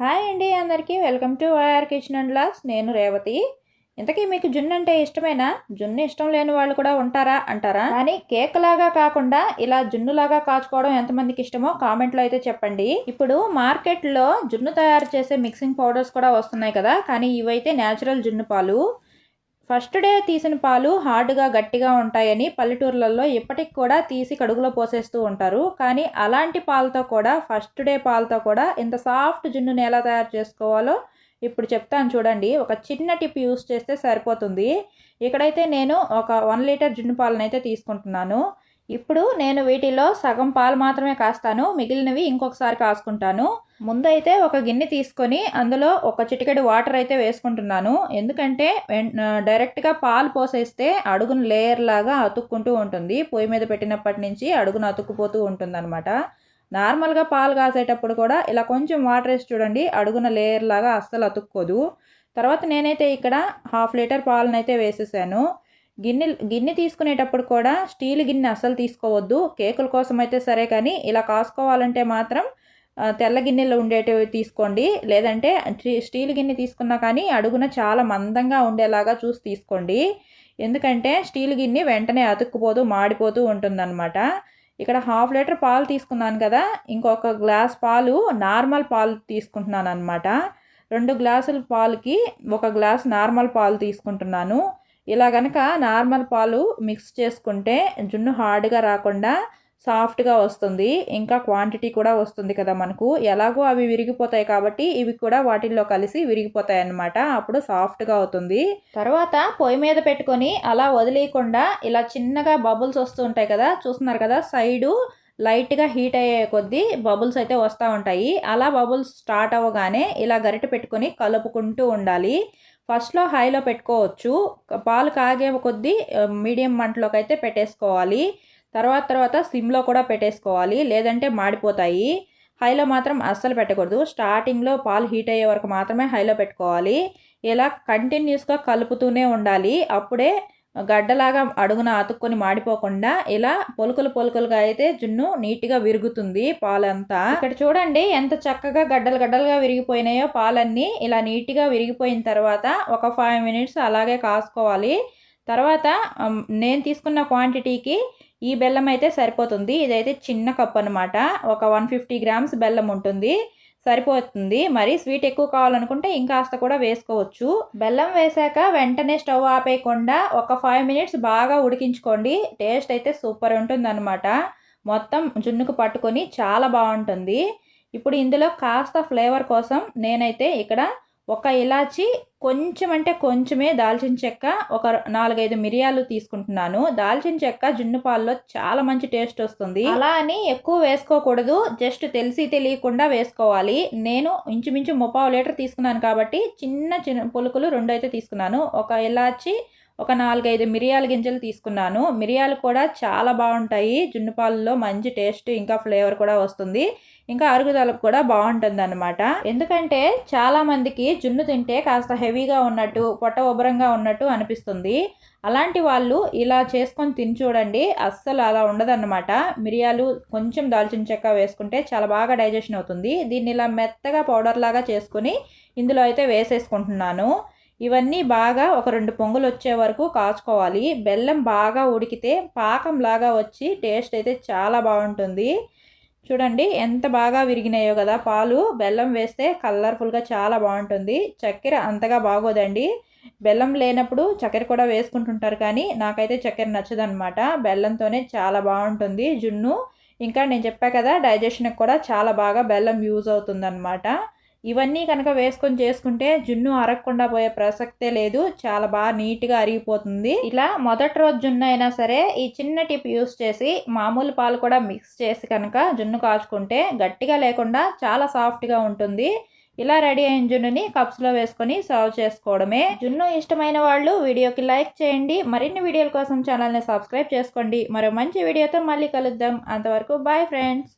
Hi అండి అందరికీ. Welcome to Y R kitchen and laws. నేను రేవతి. ఇంతకీ మీకు జున్ను అంటే ఇష్టమేనా? జున్ను ఇష్టం లేని వాళ్ళు కూడా ఉంటారా? అంటారా? కానీ కేక్ లాగా కాకుండా ఇలా జున్ను లాగా కాచుకోవడం ఎంతమందికి ఇష్టమో కామెంట్లో అయితే చెప్పండి. ఇప్పుడు మార్కెట్లో జున్ను తయారు చేసే మిక్సింగ్ పౌడర్స్ కూడా వస్తున్నాయి కదా. కానీ ఇవైతే న్యాచురల్ జున్ను పాలు. ఫస్ట్ డే తీసిన పాలు హార్డ్గా గట్టిగా ఉంటాయని పల్లెటూర్లలో ఇప్పటికి కూడా తీసి కడుగులో పోసేస్తూ ఉంటారు. కానీ అలాంటి పాలతో కూడా ఫస్ట్ డే పాలతో కూడా ఇంత సాఫ్ట్ జున్నుని ఎలా తయారు చేసుకోవాలో ఇప్పుడు చెప్తాను చూడండి. ఒక చిన్న టిప్ యూస్ చేస్తే సరిపోతుంది. ఇక్కడైతే నేను ఒక వన్ లీటర్ జున్ను పాలను అయితే తీసుకుంటున్నాను. ఇప్పుడు నేను వీటిలో సగం పాలు మాత్రమే కాస్తాను. మిగిలినవి ఇంకొకసారి కాసుకుంటాను. ముందైతే ఒక గిన్నె తీసుకొని అందులో ఒక చిటికెడు వాటర్ అయితే వేసుకుంటున్నాను. ఎందుకంటే డైరెక్ట్గా పాలు పోసేస్తే అడుగును లేయర్ లాగా అతుక్కుంటూ ఉంటుంది. పొయ్యి మీద పెట్టినప్పటి నుంచి అడుగును అతుక్కుపోతూ ఉంటుంది అనమాట నార్మల్గా పాలు కాసేటప్పుడు కూడా ఇలా కొంచెం వాటర్ వేసి చూడండి అడుగున లేయర్ లాగా అస్సలు అతుక్కోదు. తర్వాత నేనైతే ఇక్కడ హాఫ్ లీటర్ పాలనైతే వేసేసాను. గిన్నె గిన్నె తీసుకునేటప్పుడు కూడా స్టీల్ గిన్నె అస్సలు తీసుకోవద్దు. కేకుల కోసం అయితే సరే కానీ ఇలా కాసుకోవాలంటే మాత్రం తెల్ల గిన్నెలో ఉండేటివి తీసుకోండి. లేదంటే స్టీల్ గిన్నె తీసుకున్నా కానీ అడుగున చాలా మందంగా ఉండేలాగా చూసి తీసుకోండి. ఎందుకంటే స్టీల్ గిన్నె వెంటనే అతుక్కుపోతూ మాడిపోతూ ఉంటుందన్నమాట. ఇక్కడ హాఫ్ లీటర్ పాలు తీసుకున్నాను కదా ఇంకొక గ్లాస్ పాలు నార్మల్ పాలు తీసుకుంటున్నాను అనమాట రెండు గ్లాసుల పాలకి ఒక గ్లాస్ నార్మల్ పాలు తీసుకుంటున్నాను. ఇలా కనుక నార్మల్ పాలు మిక్స్ చేసుకుంటే జున్ను హార్డ్గా రాకుండా సాఫ్ట్గా వస్తుంది. ఇంకా క్వాంటిటీ కూడా వస్తుంది కదా మనకు. ఎలాగో అవి విరిగిపోతాయి కాబట్టి ఇవి కూడా వాటిల్లో కలిసి విరిగిపోతాయి అన్నమాట అప్పుడు సాఫ్ట్గా అవుతుంది. తర్వాత పొయ్యి మీద పెట్టుకొని అలా వదిలేయకుండా ఇలా చిన్నగా బబుల్స్ వస్తూ ఉంటాయి కదా చూస్తున్నారు కదా సైడు లైట్గా హీట్ అయ్యే కొద్దీ బబుల్స్ అయితే వస్తూ ఉంటాయి. అలా బబుల్స్ స్టార్ట్ అవ్వగానే ఇలా గరిట పెట్టుకొని కలుపుకుంటూ ఉండాలి. ఫస్ట్లో హైలో పెట్టుకోవచ్చు. పాలు కాగే కొద్దీ మీడియం మంటలోకి అయితే పెట్టేసుకోవాలి. తర్వాత తర్వాత సిమ్లో కూడా పెట్టేసుకోవాలి. లేదంటే మాడిపోతాయి. హైలో మాత్రం అస్సలు పెట్టకూడదు. స్టార్టింగ్లో పాలు హీట్ అయ్యే వరకు మాత్రమే హైలో పెట్టుకోవాలి. ఇలా కంటిన్యూస్గా కలుపుతూనే ఉండాలి. అప్పుడే గడ్డలాగా అడుగున అతుక్కొని మాడిపోకుండా ఇలా పొలుకులు పొలుకులుగా అయితే జున్ను నీట్గా విరుగుతుంది పాలంతా. ఇక్కడ చూడండి ఎంత చక్కగా గడ్డలు గడ్డలుగా విరిగిపోయినాయో పాలన్నీ. ఇలా నీట్గా విరిగిపోయిన తర్వాత ఒక ఫైవ్ మినిట్స్ అలాగే కాసుకోవాలి. తర్వాత నేను తీసుకున్న క్వాంటిటీకి ఈ బెల్లం అయితే సరిపోతుంది. ఇదైతే చిన్న కప్ అనమాట ఒక వన్ ఫిఫ్టీ గ్రామ్స్ బెల్లం ఉంటుంది. సరిపోతుంది. మరి స్వీట్ ఎక్కువ కావాలనుకుంటే ఇంకాస్త కూడా వేసుకోవచ్చు. బెల్లం వేసాక వెంటనే స్టవ్ ఆపేయకుండా ఒక ఫైవ్ మినిట్స్ బాగా ఉడికించుకోండి. టేస్ట్ అయితే సూపర్ ఉంటుందన్నమాట. మొత్తం జున్నుకు పట్టుకొని చాలా బాగుంటుంది. ఇప్పుడు ఇందులో కాస్త ఫ్లేవర్ కోసం నేనైతే ఇక్కడ ఒక ఇలాచి కొంచెం అంటే కొంచెమే దాల్చిన చెక్క ఒక నాలుగైదు మిరియాలు తీసుకుంటున్నాను. దాల్చిన చెక్క జున్ను పాల్లో చాలా మంచి టేస్ట్ వస్తుంది. అలా అని ఎక్కువ వేసుకోకూడదు. జస్ట్ తెలిసి తెలియకుండా వేసుకోవాలి. నేను ఇంచుమించు ముప్పావు లీటర్ తీసుకున్నాను కాబట్టి చిన్న చిన్న పులుకులు రెండు అయితే తీసుకున్నాను. ఒక ఇలాచి ఒక నాలుగైదు మిరియాల గింజలు తీసుకున్నాను. మిరియాలు కూడా చాలా బాగుంటాయి. జున్ను పాలలో మంచి టేస్ట్ ఇంకా ఫ్లేవర్ కూడా వస్తుంది. ఇంకా అరుగుదలకు కూడా బాగుంటుంది అనమాట ఎందుకంటే చాలామందికి జున్ను తింటే కాస్త హెవీగా ఉన్నట్టు పొట్ట ఉబ్బరంగా ఉన్నట్టు అనిపిస్తుంది. అలాంటి వాళ్ళు ఇలా చేసుకొని తిని చూడండి. అస్సలు అలా ఉండదన్నమాట. మిరియాలు కొంచెం దాల్చిన చెక్క వేసుకుంటే చాలా బాగా డైజెషన్ అవుతుంది. దీన్ని ఇలా మెత్తగా పౌడర్ లాగా చేసుకుని ఇందులో అయితే వేసేసుకుంటున్నాను. ఇవన్నీ బాగా ఒక రెండు పొంగులు వచ్చే వరకు కాచుకోవాలి. బెల్లం బాగా ఉడికితే పాకంలాగా వచ్చి టేస్ట్ అయితే చాలా బాగుంటుంది. చూడండి ఎంత బాగా విరిగినాయో కదా పాలు. బెల్లం వేస్తే కలర్ఫుల్గా చాలా బాగుంటుంది. చక్కెర అంతగా బాగోదండి. బెల్లం లేనప్పుడు చక్కెర కూడా వేసుకుంటుంటారు కానీ నాకైతే చక్కెర నచ్చదనమాట బెల్లంతోనే చాలా బాగుంటుంది. జున్ను ఇంకా నేను చెప్పా కదా డైజెషన్కి కూడా చాలా బాగా బెల్లం యూజ్ అవుతుందన్నమాట. ఇవన్నీ కనుక వేసుకొని చేసుకుంటే జున్ను అరగకుండా పోయే ప్రసక్తే లేదు. చాలా బాగా నీట్గా అరిగిపోతుంది. ఇలా మొదటి రోజు జున్ను అయినా సరే ఈ చిన్న టిప్ యూస్ చేసి మామూలు పాలు కూడా మిక్స్ చేసి కనుక జున్ను కాచుకుంటే గట్టిగా లేకుండా చాలా సాఫ్ట్గా ఉంటుంది. ఇలా రెడీ అయిన జున్నుని కప్స్లో వేసుకొని సర్వ్ చేసుకోవడమే. జున్ను ఇష్టమైన వాళ్ళు వీడియోకి లైక్ చేయండి. మరిన్ని వీడియోల కోసం ఛానల్ని సబ్స్క్రైబ్ చేసుకోండి. మరో మంచి వీడియోతో మళ్ళీ కలుద్దాం. అంతవరకు బాయ్ ఫ్రెండ్స్.